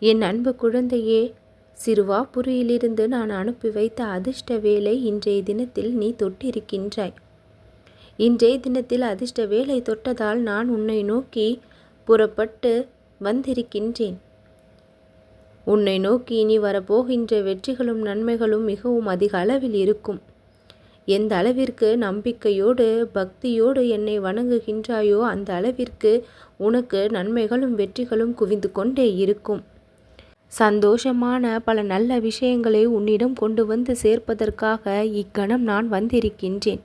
என் அன்பு குழந்தையே சிறுவாபுரியிலிருந்து நான் அனுப்பி வைத்த அதிர்ஷ்ட வேலை இன்றைய தினத்தில் நீ தொட்டிருக்கின்றாய். இன்றைய தினத்தில் அதிர்ஷ்ட வேலை தொட்டதால் நான் உன்னை நோக்கி புறப்பட்டு வந்திருக்கின்றேன். உன்னை நோக்கி இனி வரப்போகின்ற வெற்றிகளும் நன்மைகளும் மிகவும் அதிக அளவில் இருக்கும். எந்த அளவிற்கு நம்பிக்கையோடு பக்தியோடு என்னை வணங்குகின்றாயோ அந்த அளவிற்கு உனக்கு நன்மைகளும் வெற்றிகளும் குவிந்து கொண்டே இருக்கும். சந்தோஷமான பல நல்ல விஷயங்களை உன்னிடம் கொண்டு வந்து சேர்ப்பதற்காக இக்கணம் நான் வந்திருக்கின்றேன்.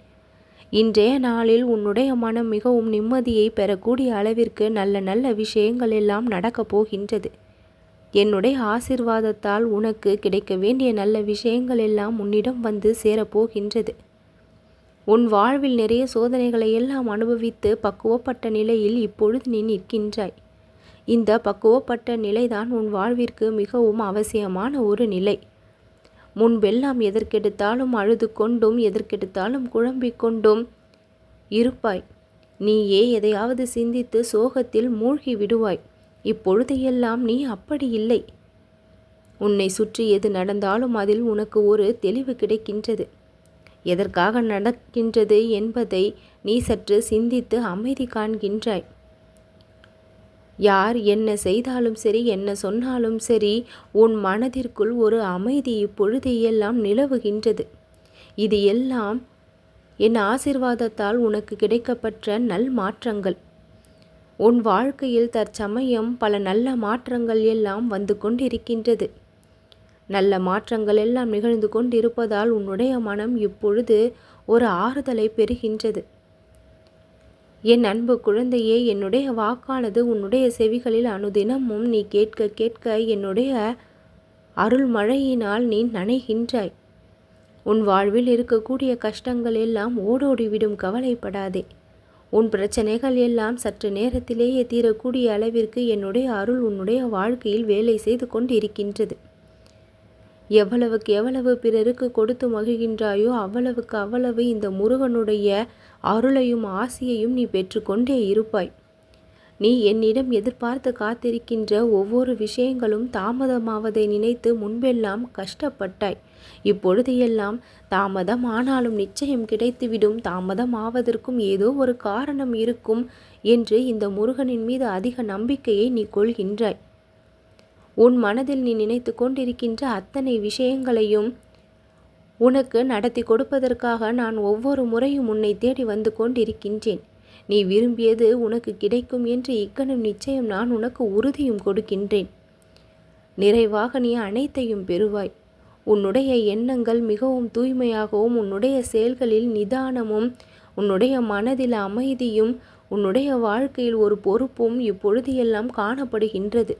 இன்றைய நாளில் உன்னுடைய மனம் மிகவும் நிம்மதியை பெறக்கூடிய அளவிற்கு நல்ல நல்ல விஷயங்கள் எல்லாம் நடக்கப் போகின்றது. என்னுடைய ஆசிர்வாதத்தால் உனக்கு கிடைக்க வேண்டிய நல்ல விஷயங்கள் எல்லாம் உன்னிடம் வந்து சேரப்போகின்றது உன் வாழ்வில் நிறைய சோதனைகளை எல்லாம் அனுபவித்து பக்குவப்பட்ட நிலையில் இப்பொழுது நீ நிற்கின்றாய். இந்த பக்குவப்பட்ட நிலைதான் உன் வாழ்விற்கு மிகவும் அவசியமான ஒரு நிலை. முன்பெல்லாம் எதற்கெடுத்தாலும் அழுது கொண்டும் எதற்கெடுத்தாலும் குழம்பிக் கொண்டும் இருப்பாய். நீயே எதையாவது சிந்தித்து சோகத்தில் மூழ்கி விடுவாய். இப்பொழுது எல்லாம் நீ அப்படி இல்லை. உன்னை சுற்றி எது நடந்தாலும் அதில் உனக்கு ஒரு தெளிவு கிடைக்கின்றது. எதற்காக நடக்கின்றது என்பதை நீ சற்று சிந்தித்து அமைதி காண்கின்றாய். யார் என்ன செய்தாலும் சரி என்ன சொன்னாலும் சரி உன் மனதிற்குள் ஒரு அமைதி இப்பொழுது எல்லாம் நிலவுகின்றது. இது எல்லாம் என் ஆசிர்வாதத்தால் உனக்கு கிடைக்கப்பெற்ற நல் மாற்றங்கள். உன் வாழ்க்கையில் தற்சமயம் பல நல்ல மாற்றங்கள் எல்லாம் வந்து கொண்டிருக்கின்றது. நல்ல மாற்றங்கள் எல்லாம் நிகழ்ந்து கொண்டிருப்பதால் உன்னுடைய மனம் இப்பொழுது ஒரு ஆறுதலை பெறுகின்றது. என் அன்பு குழந்தையே என்னுடைய வாக்கானது உன்னுடைய செவிகளில் அனுதினமும் நீ கேட்க கேட்க என்னுடைய அருள் மழையினால் நீ நனைகின்றாய். உன் வாழ்வில் இருக்கக்கூடிய கஷ்டங்கள் எல்லாம் ஓடோடிவிடும் கவலைப்படாதே. உன் பிரச்சனைகள் எல்லாம் சற்று நேரத்திலேயே தீரக்கூடிய அளவிற்கு என்னுடைய அருள் உன்னுடைய வாழ்க்கையில் வேலை செய்து கொண்டிருக்கின்றது. எவ்வளவுக்கு எவ்வளவு பிறருக்கு கொடுத்து மகிழ்கின்றாயோ அவ்வளவுக்கு அவ்வளவு இந்த முருகனுடைய அருளையும் ஆசையையும் நீ பெற்றுக்கொண்டே இருப்பாய். நீ என்னிடம் எதிர்பார்த்து காத்திருக்கின்ற ஒவ்வொரு விஷயங்களும் தாமதமாவதை நினைத்து முன்பெல்லாம் கஷ்டப்பட்டாய். இப்பொழுது எல்லாம் தாமதம் ஆனாலும் நிச்சயம் கிடைத்துவிடும். தாமதம் ஆவதற்கும் ஏதோ ஒரு காரணம் இருக்கும் என்று இந்த முருகனின் மீது அதிக நம்பிக்கையை நீ கொள்கின்றாய். உன் மனதில் நீ நினைத்து கொண்டிருக்கின்ற அத்தனை விஷயங்களையும் உனக்கு நடத்தி கொடுப்பதற்காக நான் ஒவ்வொரு முறையும் உன்னை தேடி வந்து கொண்டிருக்கின்றேன். நீ விரும்பியது உனக்கு கிடைக்கும் என்று இக்கணம் நிச்சயம் நான் உனக்கு உறுதியும் கொடுக்கின்றேன். நிறைவாக நீ அனைத்தையும் பெறுவாய். உன்னுடைய எண்ணங்கள் மிகவும் தூய்மையாகவும் உன்னுடைய செயல்களில் நிதானமும் உன்னுடைய மனதில் அமைதியும் உன்னுடைய வாழ்க்கையில் ஒரு பொறுப்பும் இப்பொழுது எல்லாம் காணப்படுகின்றது.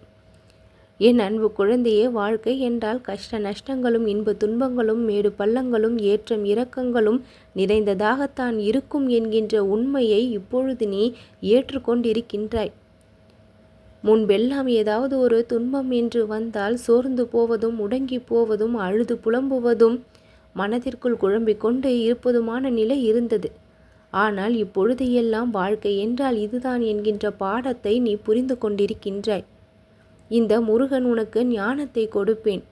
என் அன்பு குழந்தையே வாழ்க்கை என்றால் கஷ்ட நஷ்டங்களும் இன்ப துன்பங்களும் மேடு பள்ளங்களும் ஏற்றம் இரக்கங்களும் நிறைந்ததாகத்தான் இருக்கும் என்கின்ற உண்மையை இப்பொழுது நீ ஏற்றுக்கொண்டிருக்கின்றாய். முன்பெல்லாம் ஏதாவது ஒரு துன்பம் என்று வந்தால் சோர்ந்து போவதும் முடங்கி போவதும் அழுது புலம்புவதும் மனதிற்குள் குழம்பிக் கொண்டு இருப்பதுமான நிலை இருந்தது. ஆனால் இப்பொழுது எல்லாம் வாழ்க்கை என்றால் இதுதான் என்கின்ற பாடத்தை நீ புரிந்து கொண்டிருக்கின்றாய். இந்த முருகன் உனக்கு ஞானத்தை கொடுப்பேன்.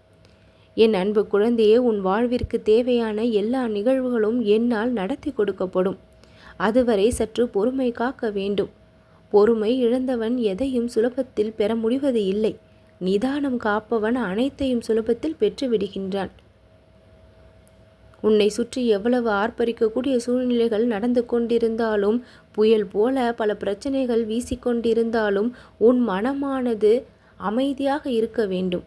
என் அன்பு குழந்தையே உன் வாழ்விற்கு தேவையான எல்லா நிகழ்வுகளும் என்னால் நடத்தி கொடுக்கப்படும். அதுவரை சற்று பொறுமை காக்க வேண்டும். பொறுமை இழந்தவன் எதையும் சுலபத்தில் பெற முடிவது இல்லை. நிதானம் காப்பவன் அனைத்தையும் சுலபத்தில் பெற்றுவிடுகின்றான் உன்னை சுற்றி எவ்வளவு ஆர்ப்பரிக்கக்கூடிய சூழ்நிலைகள் நடந்து கொண்டிருந்தாலும் புயல் போல பல பிரச்சனைகள் வீசிக்கொண்டிருந்தாலும் உன் மனமானது அமைதியாக இருக்க வேண்டும்.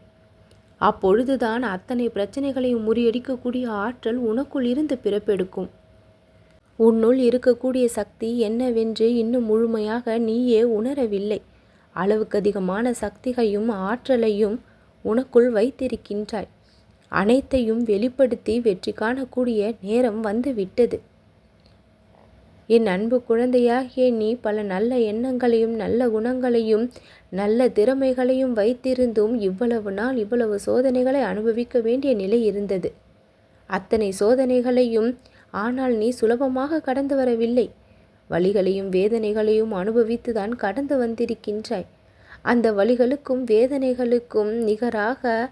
அப்பொழுதுதான் அத்தனை பிரச்சனைகளையும் முறியடிக்கக்கூடிய ஆற்றல் உனக்குள் இருந்து பிறப்பெடுக்கும். உன்னுள் இருக்கக்கூடிய சக்தி என்னவென்று இன்னும் முழுமையாக நீயே உணரவில்லை. அளவுக்கு அதிகமான சக்திகையும் ஆற்றலையும் உனக்குள் வைத்திருக்கின்றாய். அனைத்தையும் வெளிப்படுத்தி வெற்றி காணக்கூடிய நேரம் வந்துவிட்டது. என் அன்பு குழந்தையாகிய நீ பல நல்ல எண்ணங்களையும் நல்ல குணங்களையும் நல்ல திறமைகளையும் வைத்திருந்தும் இவ்வளவு நாள் இவ்வளவு சோதனைகளை அனுபவிக்க வேண்டிய நிலை இருந்தது. அத்தனை சோதனைகளையும் ஆனால் நீ சுலபமாக கடந்து வரவில்லை. வழிகளையும் வேதனைகளையும் அனுபவித்துதான் கடந்து வந்திருக்கின்றாய். அந்த வழிகளுக்கும் வேதனைகளுக்கும் நிகராக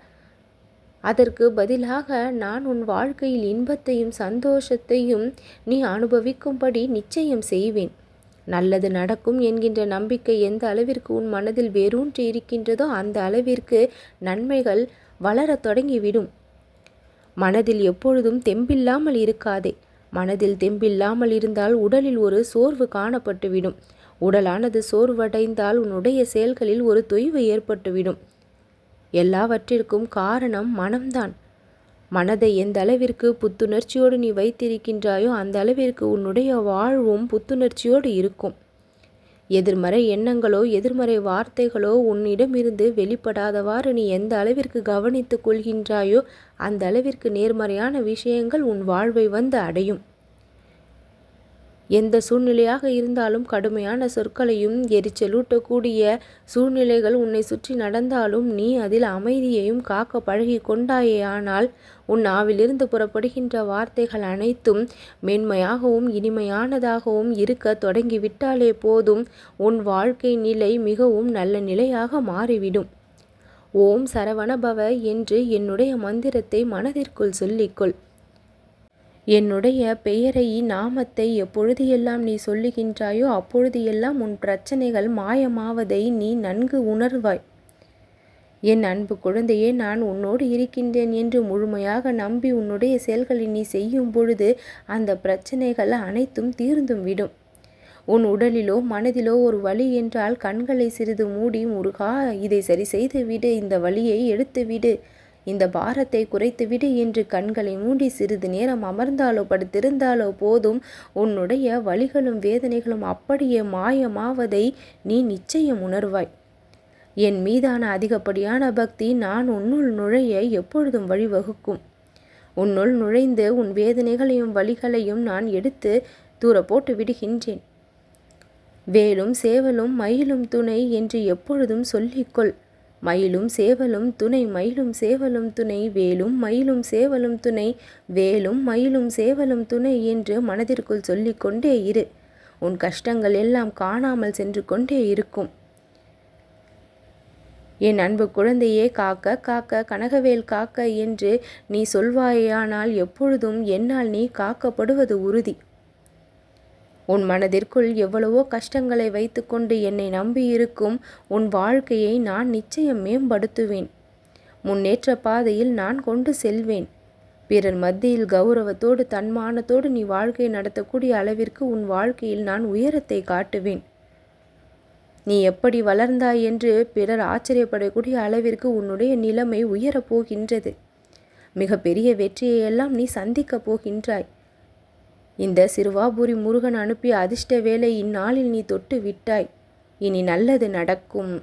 அதற்கு பதிலாக நான் உன் வாழ்க்கையில் இன்பத்தையும் சந்தோஷத்தையும் நீ அனுபவிக்கும்படி நிச்சயம் செய்வேன். நல்லது நடக்கும் என்கின்ற நம்பிக்கை எந்த அளவிற்கு உன் மனதில் வேரூன்றி இருக்கின்றதோ அந்த அளவிற்கு நன்மைகள் வளரத் தொடங்கிவிடும். மனதில் எப்பொழுதும் தெம்பில்லாமல் இருக்காதே. மனதில் தெம்பில்லாமல் இருந்தால் உடலில் ஒரு சோர்வு காணப்பட்டுவிடும். உடலானது சோர்வடைந்தால் உன்னுடைய செயல்களில் ஒரு தொய்வு ஏற்பட்டுவிடும். எல்லாவற்றிற்கும் காரணம் மனம்தான். மனதை எந்த அளவிற்கு புத்துணர்ச்சியோடு நீ வைத்திருக்கின்றாயோ அந்த அளவிற்கு உன்னுடைய வாழ்வும் புத்துணர்ச்சியோடு இருக்கும். எதிர்மறை எண்ணங்களோ எதிர்மறை வார்த்தைகளோ உன்னிடமிருந்து வெளிப்படாதவாறு நீ எந்த அளவிற்கு கவனித்துக் கொள்கின்றாயோ அந்த அளவிற்கு நேர்மறையான விஷயங்கள் உன் வாழ்வை வந்து அடையும். எந்த சூழ்நிலையாக இருந்தாலும் கடுமையான சொற்களையும் எரிச்சலூட்டக்கூடிய சூழ்நிலைகள் உன்னை சுற்றி நடந்தாலும் நீ அதில் அமைதியையும் காக்க பழகி கொண்டாயே. ஆனால் உன் நாவிலிருந்து புறப்படுகின்ற வார்த்தைகள் அனைத்தும் மென்மையாகவும் இனிமையானதாகவும் இருக்க தொடங்கிவிட்டாலே போதும். உன் வாழ்க்கை நிலை மிகவும் நல்ல நிலையாக மாறிவிடும். ஓம் சரவணபவ என்று என்னுடைய மந்திரத்தை மனதிற்குள் சொல்லிக்கொள். என்னுடைய பெயரை நாமத்தை எப்பொழுது எல்லாம் நீ சொல்லுகின்றாயோ அப்பொழுது எல்லாம் உன் பிரச்சனைகள் மாயமாவதை நீ நன்கு உணர்வாய். என் அன்பு குழந்தையே நான் உன்னோடு இருக்கின்றேன் என்று முழுமையாக நம்பி உன்னுடைய செயல்களை நீ செய்யும் பொழுது அந்த பிரச்சனைகள் அனைத்தும் தீர்ந்தும் விடும். உன் உடலிலோ மனதிலோ ஒரு வலி என்றால் கண்களை சிறிது மூடி முருகா இதை சரி செய்து விடு இந்த வழியை எடுத்து விடு இந்த பாரத்தை குறைத்துவிடு என்று கண்களை மூடி சிறிது நேரம் அமர்ந்தாலோ படுத்திருந்தாலோ போதும். உன்னுடைய வழிகளும் வேதனைகளும் அப்படியே மாயமாவதை நீ நிச்சயம் உணர்வாய். என் மீதான அதிகப்படியான பக்தி நான் உன்னுள் நுழைய எப்பொழுதும் வழிவகுக்கும். உன்னுள் நுழைந்து உன் வேதனைகளையும் வழிகளையும் நான் எடுத்து தூர போட்டு விடுகின்றேன். வேலும் சேவலும் மயிலும் துணை என்று எப்பொழுதும் சொல்லிக்கொள். மயிலும் சேவலும் துணை மயிலும் சேவலும் துணை வேலும் மயிலும் சேவலும் துணை வேலும் மயிலும் சேவலும் துணை என்று மனதிற்குள் சொல்லிக்கொண்டே இரு. உன் கஷ்டங்கள் எல்லாம் காணாமல் சென்று கொண்டே இருக்கும். என் அன்பு குழந்தையே காக்க காக்க கனகவேல் காக்க என்று நீ சொல்வாயானால் எப்பொழுதும் என்னால் நீ காக்கப்படுவது உறுதி. உன் மனதிற்குள் எவ்வளவோ கஷ்டங்களை வைத்துக்கொண்டு என்னை நம்பியிருக்கும் உன் வாழ்க்கையை நான் நிச்சயம் மேம்படுத்துவேன். முன்னேற்ற பாதையில் நான் கொண்டு செல்வேன். பிறர் மத்தியில் கௌரவத்தோடு தன்மானத்தோடு நீ வாழ்க்கை நடத்தக்கூடிய அளவிற்கு உன் வாழ்க்கையில் நான் உயரத்தை காட்டுவேன். நீ எப்படி வளர்ந்தாய் என்று பிறர் ஆச்சரியப்படக்கூடிய அளவிற்கு உன்னுடைய நிலைமை உயரப் போகின்றது. மிகப்பெரிய வெற்றியை எல்லாம் நீ சந்திக்கப் போகின்றாய். இந்த சிறுவாபுரி முருகன் அனுப்பிய அதிர்ஷ்ட வேலை இந்நாளில் நீ தொட்டு விட்டாய். இனி நல்லது நடக்கும்.